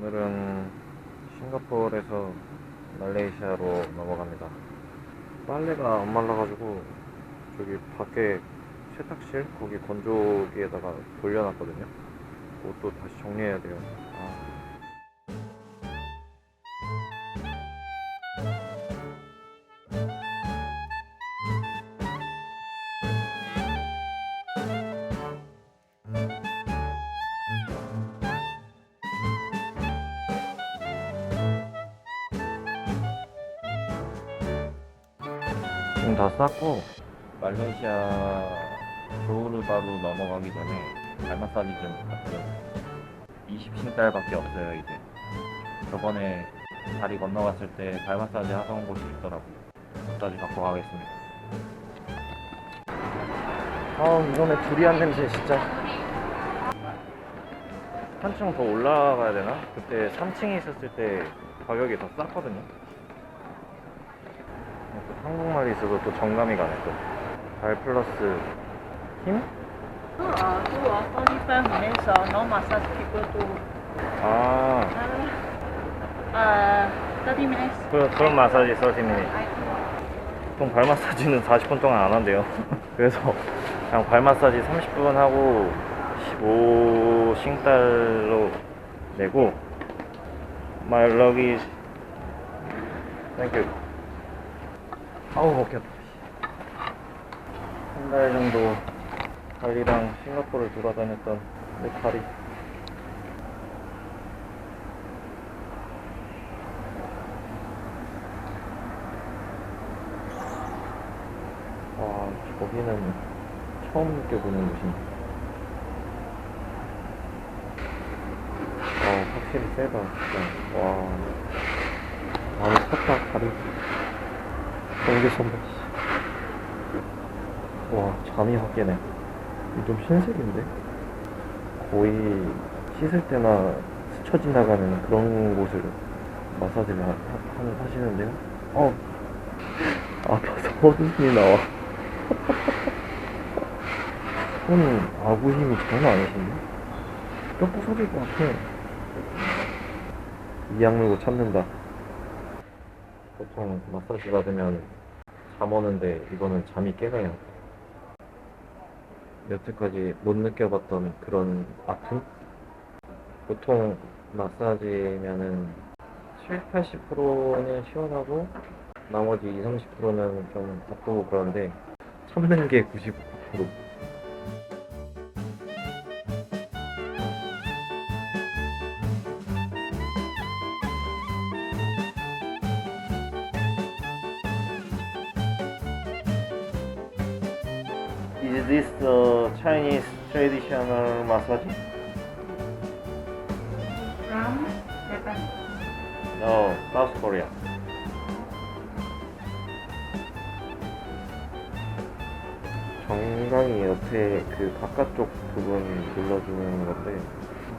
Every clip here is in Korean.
오늘은 싱가포르에서 말레이시아로 넘어갑니다. 빨래가 안 말라가지고 저기 밖에 세탁실 거기 건조기에다가 돌려놨거든요. 그것도 다시 정리해야 돼요. 지금 다 쌌고 말레이시아 조르바로 넘어가기 전에 발 마사지 좀 받으려고 20층달밖에 없어요 이제. 저번에 다리 건너갔을 때 발 마사지 하던 곳이 있더라고 마사지 받고 가겠습니다. 아 이번에 두리안 냄새 진짜. 한층 더 올라가야 되나? 그때 3층에 있었을 때 가격이 더 쌌거든요. 또 한국말이 있어서 또 정감이 가네 또. 발 플러스 힘? 아 uh, 30 minutes. 그, 그런 마사지 서시민이 보통 발 마사지는 40분 동안 안 한대요 그래서 그냥 발 마사지 30분 하고 15싱달로 내고 Thank you 아우 먹혔다. 한 달 정도 발리랑 싱가포르를 돌아다녔던 내 발이 와 저기는 처음 느껴보는 곳인데 아. 확실히 세다 진짜. 와. 많이 컸다 다리 경계선다 와 잠이 확 깨네. 이좀 신세계인데? 거의 씻을 때나 스쳐 지나가는 그런 곳을 마사지를 하, 하, 하시는데요? 어. 아파서 허드슨이 나와. 손 아구 힘이 장난 아니신데? 뼈 부서질 것 같아. 이 악 물고 참는다. 보통 마사지 받으면 잠 오는데 이거는 잠이 깨가요 여태까지 못 느껴봤던 그런 아픔? 보통 마사지면은 7, 80%는 시원하고 나머지 20, 30%는 좀 아프고 그런데 참는 게 99%. The Chinese traditional massage? From Japan. No, South Korea. 정강이 옆에 그 바깥쪽 부분 눌러주는 건데,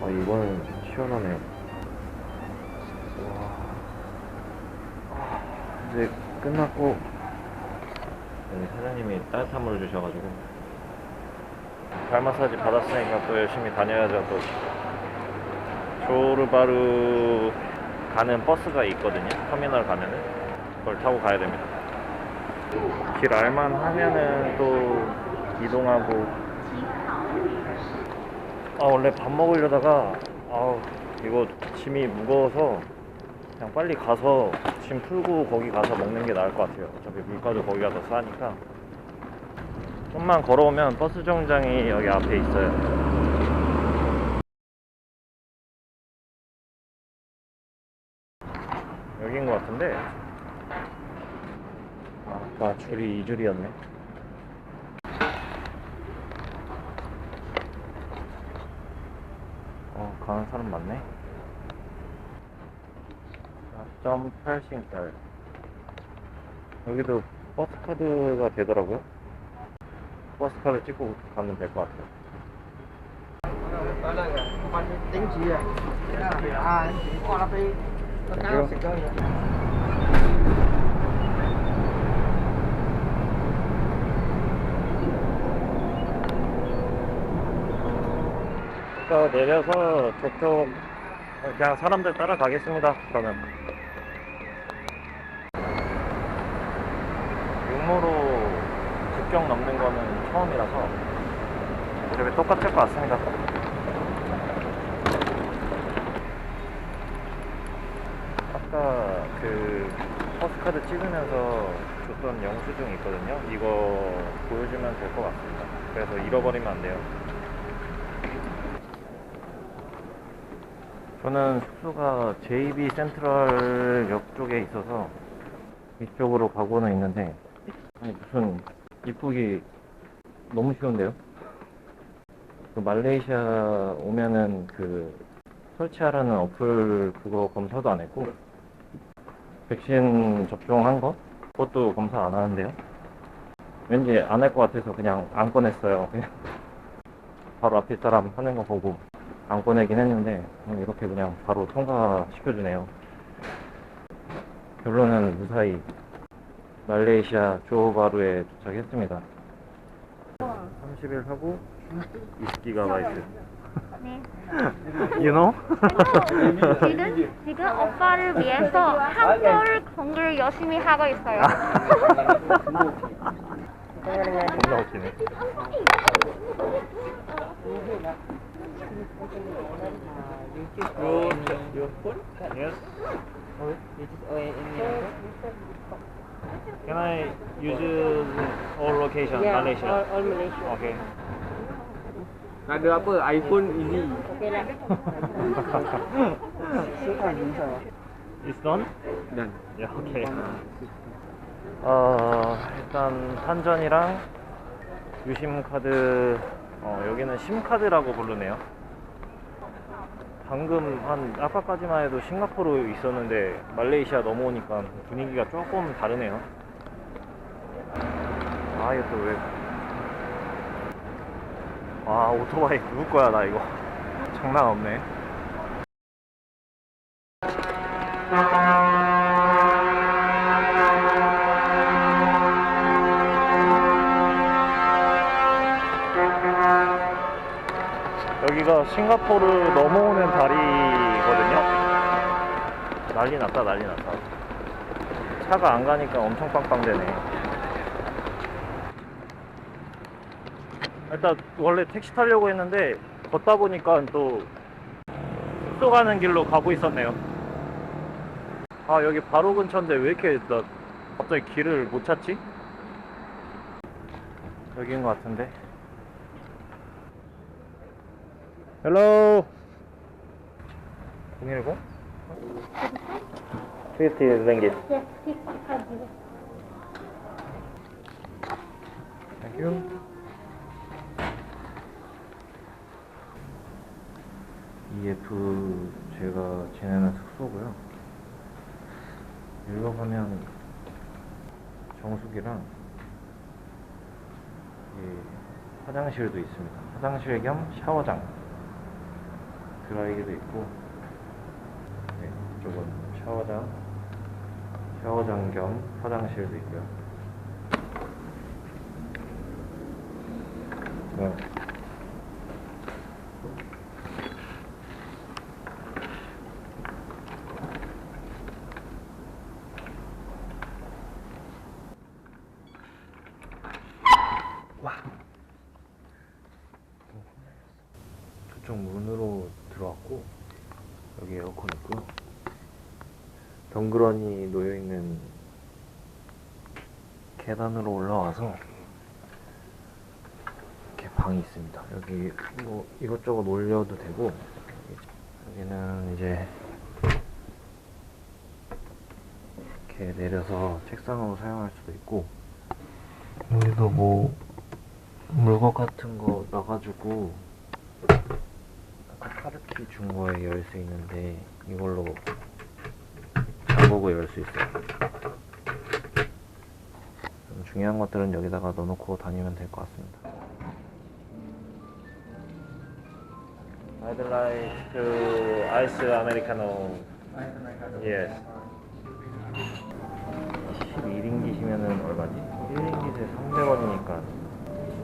아, 이거는 시원하네요. 와. 아, 이제 끝났고, 여기 사장님이 따뜻한 물을 주셔가지고, 발 마사지 받았으니까 또 열심히 다녀야죠, 또. 조르바르 가는 버스가 있거든요. 터미널 가면은 그걸 타고 가야 됩니다. 길 알만 하면은 또 이동하고. 아 원래 밥 먹으려다가 아우 이거 짐이 무거워서 그냥 빨리 가서 짐 풀고 거기 가서 먹는 게 나을 것 같아요. 어차피 물가도 거기가 더 싸니까. 좀만 걸어오면 버스 정장이 여기 앞에 있어요. 여긴 것 같은데? 아까 줄이 이 줄이었네. 어 가는 사람 많네. 4.8싱달 여기도 버스 카드가 되더라고요 버스카드 찍고 가면 될 것 같아요. 그러니까 내려서 저쪽 그냥 사람들 따라가겠습니다. 그러면 육로로 국경 넘는 거는 처음이라서 어차피 똑같을 것 같습니다. 아까 그 버스 카드 찍으면서 줬던 영수증이 있거든요. 이거 보여주면 될 것 같습니다. 그래서 잃어버리면 안 돼요. 저는 숙소가 JB 센트럴 역 쪽에 있어서 이쪽으로 가고는 있는데 아니 무슨 입국이 너무 쉬운데요? 그 말레이시아 오면은 그 설치하라는 어플 그거 검사도 안 했고 백신 접종한 거 그것도 검사 안 하는데요? 왠지 안 할 것 같아서 그냥 안 꺼냈어요. 그냥 바로 앞에 사람 하는 거 보고 안 꺼내긴 했는데 어, 이렇게 그냥 바로 통과시켜주네요. 결론은 무사히 말레이시아 조호바루에 도착했습니다. 30일 하고 20기가바이트. 네. You know? 지금 지금 오빠를 위해서 한글 공부를 열심히 하고 있어요. 겁나 웃기네. Your, your phone? Yes. Can I use all location Malaysia? all, all Malaysia. Okay. Ada apa? iPhone easy. Okay lah. It's done? Dan. Yeah, okay. 어, 일단 환전이랑 유심 카드, 어, 여기는 심 카드라고 부르네요. 방금 한 아까까지만 해도 싱가포르 있었는데 말레이시아 넘어오니까 분위기가 조금 다르네요. 아, 이거 또 왜? 아, 오토바이 누구 거야, 나 이거. 장난 없네. 여기가 싱가포르 넘어오는 다리거든요. 난리 났다, 난리 났다. 차가 안 가니까 엄청 빵빵되네. 일단 원래 택시 타려고 했는데 걷다 보니까 또 숙소 가는 길로 가고 있었네요. 아 여기 바로 근처인데 왜 이렇게 나 갑자기 길을 못 찾지? 여기인 것 같은데. Hello. 010? 50 ringgit. Yes, please, card. Thank you. EF 제가 지내는 숙소고요. 가면 정수기랑 이 화장실도 있습니다. 화장실 겸 샤워장, 드라이기도 있고, 네, 이쪽은 샤워장, 샤워장 겸 화장실도 있고요. 네. 저쪽 문으로 들어왔고 여기 에어컨 있고요. 덩그러니 놓여 있는 계단으로 올라와서 이렇게 방이 있습니다. 여기 뭐 이것저것 올려도 되고 여기는 이제 이렇게 내려서 책상으로 사용할 수도 있고 여기도 뭐 물건 같은 거 놔가지고 아까 카드키 준 거에 열수 있는데 이걸로 잠그고 열 수 있어요. 좀 중요한 것들은 여기다가 넣어놓고 다니면 될 것 같습니다. I'd like to ice americano. Yes. 12링깃이면은 얼마지? 1링깃에 300원이니까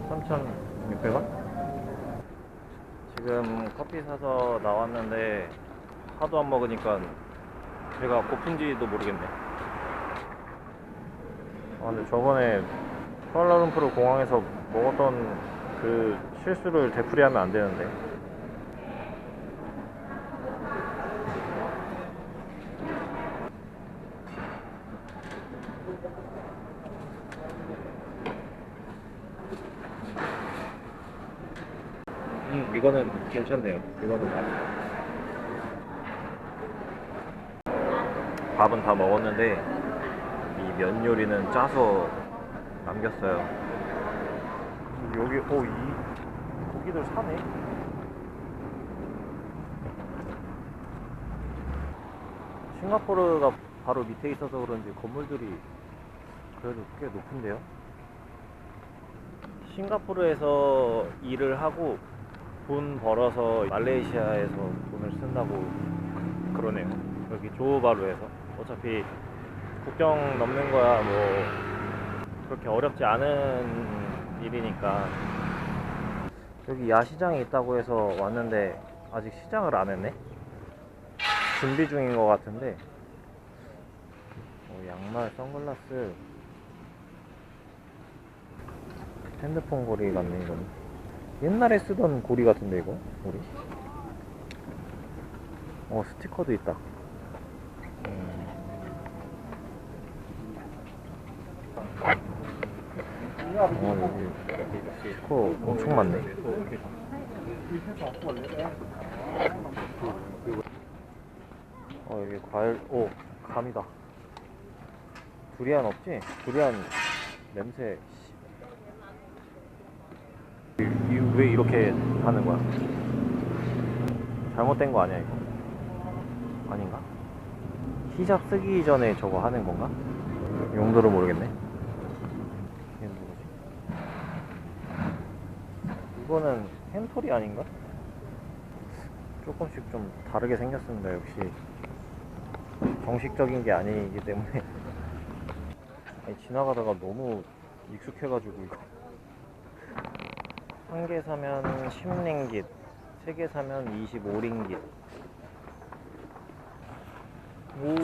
3,600원? 지금 커피 사서 나왔는데 하도 안 먹으니까 배가 고픈지도 모르겠네. 아 근데 저번에 쿠알라룸푸르 공항에서 먹었던 그 실수를 되풀이하면 안 되는데. 음, 이거는 괜찮네요. 이거는 맛있어. 밥은 다 먹었는데 이 면 요리는 짜서 남겼어요. 여기 어이 고기들 사네. 싱가포르가 바로 밑에 있어서 그런지 건물들이 그래도 꽤 높은데요. 싱가포르에서 일을 하고 돈 벌어서 말레이시아에서 돈을 쓴다고 그러네요. 여기 조호바루에서 어차피 국경 넘는 거야 뭐 그렇게 어렵지 않은 일이니까 여기 야시장이 있다고 해서 왔는데 아직 시장을 안 했네. 준비 중인 것 같은데 어, 양말, 선글라스, 핸드폰 고리 같네 이거는. 옛날에 쓰던 고리 같은데 이거 고리 어 스티커도 있다 음. 어 여기 스티커 엄청 많네 어 여기 과일 오 감이다 두리안 없지? 두리안 냄새 왜 이렇게 하는 거야? 잘못된 거 아니야 이거? 아닌가? 히잡 쓰기 전에 저거 하는 건가? 용도를 모르겠네. 이거는 햄토리 아닌가? 조금씩 좀 다르게 생겼습니다. 역시 정식적인 게 아니기 때문에 아니, 지나가다가 너무 익숙해가지고 이거. 한 개 사면 10링깃, 세 개 사면 25링깃. 오,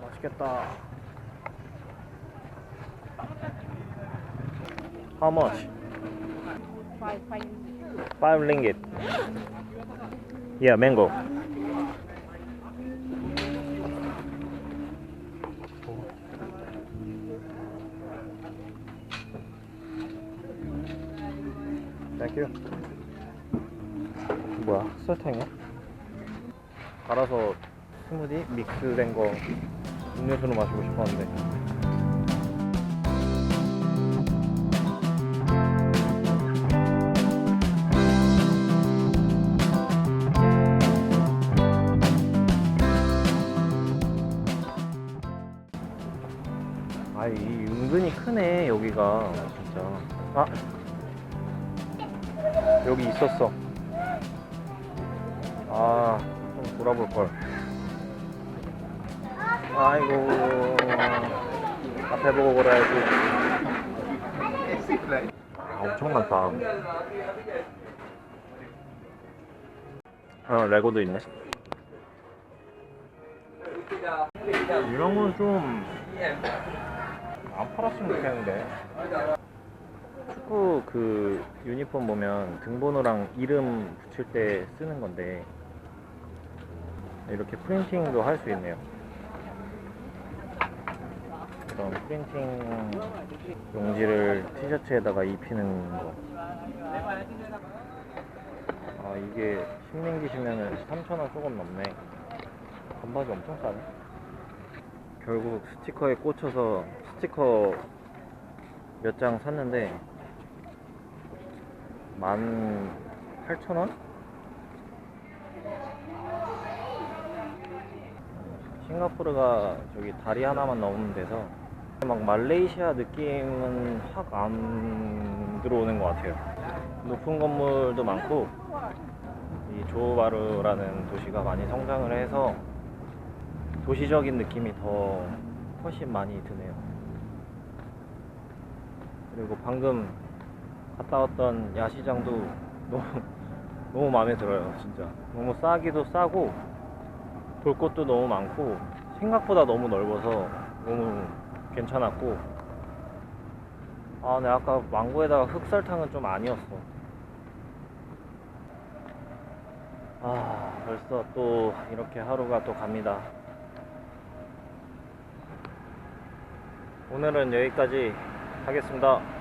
맛있겠다. How much? Five, five. Five ringgit. Yeah, mango. Thank you. 뭐야? 설탕이야? 갈아서 스무디 믹스된 거 음료수로 마시고 싶었는데 아, 이 은근히 크네, 여기가. 진짜. 아! 여기 있었어. 돌아볼 걸. 아이고. 앞에 보고 걸어야지. 아, 엄청 많다. 어, 레고도 있네. 이런 건 좀, 안 팔았으면 좋겠는데. 축구 그 유니폼 보면 등번호랑 이름 붙일 때 쓰는 건데 이렇게 프린팅도 할 수 있네요. 이런 프린팅 용지를 티셔츠에다가 입히는 거. 아 이게 10링기시면은 3,000원 조금 넘네. 반바지 엄청 싸네. 결국 스티커에 꽂혀서 스티커 몇 장 샀는데 18,000원? 싱가포르가 저기 다리 하나만 넘으면 돼서 막 말레이시아 느낌은 확 안 들어오는 것 같아요. 높은 건물도 많고 이 조바루라는 도시가 많이 성장을 해서 도시적인 느낌이 더 훨씬 많이 드네요. 그리고 방금 갔다 왔던 야시장도 너무 너무 마음에 들어요 진짜 너무 싸기도 싸고 볼 것도 너무 많고 생각보다 너무 넓어서 너무 괜찮았고. 아 근데 아까 망고에다가 흑설탕은 좀 아니었어. 아 벌써 또 이렇게 하루가 또 갑니다. 오늘은 여기까지 하겠습니다